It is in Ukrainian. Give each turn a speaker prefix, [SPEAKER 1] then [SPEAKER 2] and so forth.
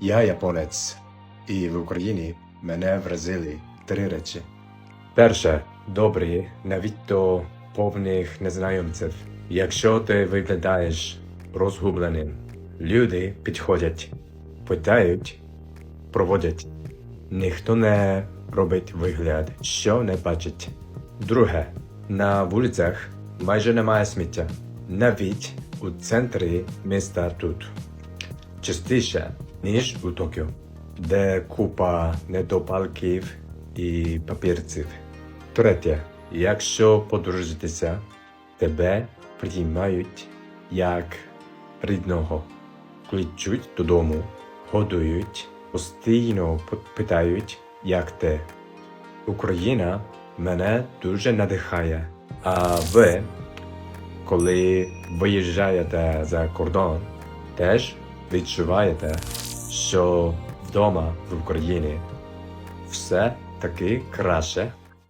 [SPEAKER 1] Я японець, і в Україні мене вразили три речі. Перше, добрі, навіть до повних незнайомців. Якщо ти виглядаєш розгубленим, люди підходять, питають, проводять. Ніхто не робить вигляд, що не бачить. Друге, на вулицях майже немає сміття, навіть у центрі міста тут. Частіше, ніж у Токіо, де купа недопалків і папірців. Третє, якщо подорожитися, тебе приймають як рідного, кличуть додому, годують, постійно питають, як ти. Україна мене дуже надихає. А ви, коли виїжджаєте за кордон, теж відчуваєте, що вдома в Україні все таки краще